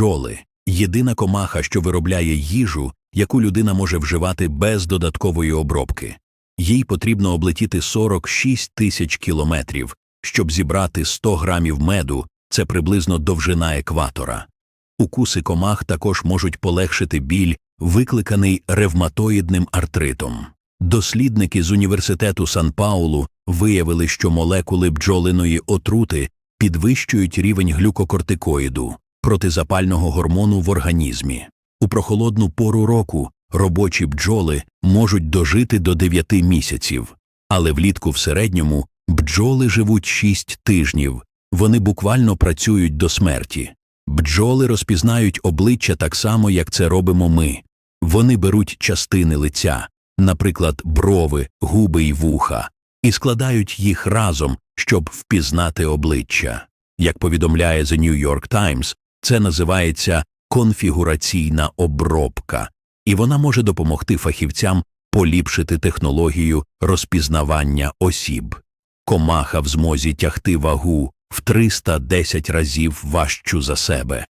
Бджоли єдина комаха, що виробляє їжу, яку людина може вживати без додаткової обробки. Їй потрібно облетіти 46 тисяч кілометрів, щоб зібрати 100 грамів меду, це приблизно довжина екватора. Укуси комах також можуть полегшити біль, викликаний ревматоїдним артритом. Дослідники з університету Сан-Паулу виявили, що молекули бджолиної отрути підвищують рівень глюкокортикоїду, протизапального гормону в організмі. У прохолодну пору року робочі бджоли можуть дожити до 9 місяців, але влітку в середньому бджоли живуть 6 тижнів, вони буквально працюють до смерті. Бджоли розпізнають обличчя так само, як це робимо ми. Вони беруть частини лиця, наприклад, брови, губи й вуха, і складають їх разом, щоб впізнати обличчя. Як повідомляє The New York Times, це називається конфігураційна обробка, і вона може допомогти фахівцям поліпшити технологію розпізнавання осіб. Комаха в змозі тягти вагу в 310 разів важчу за себе.